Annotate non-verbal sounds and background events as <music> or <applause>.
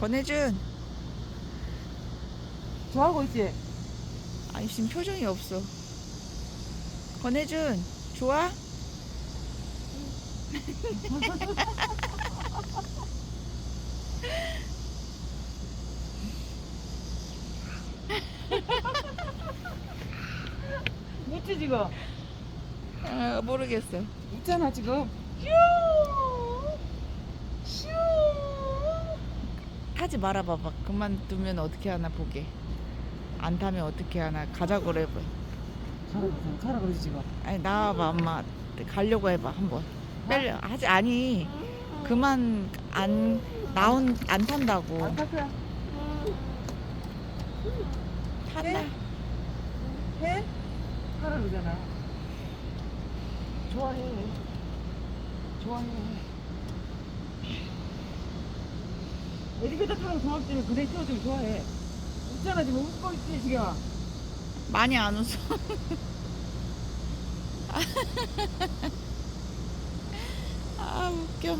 권혜준 좋아하고 있지? 아니 지금 표정이 없어 권혜준 좋아? 웃지 지금? 아, 모르겠어 웃잖아 지금 타지 말아봐봐. 그만두면 어떻게 하나 보게. 안 타면 어떻게 하나 가자고 그래 봐. 가라 그러지 지금. 아니 나와봐 엄마. 가려고 해봐 한번. 빨리 하지 아니. 그만 안 나온 안 탄다고. 안 탈 거야 탄다. 해? 가라 그러잖아. 좋아해. 좋아해 엘리베이터 타는 때문에 그네 태워주면 좋아해. 웃잖아 지금 웃고 있지 지금 많이 안 웃어. <laughs> 아 웃겨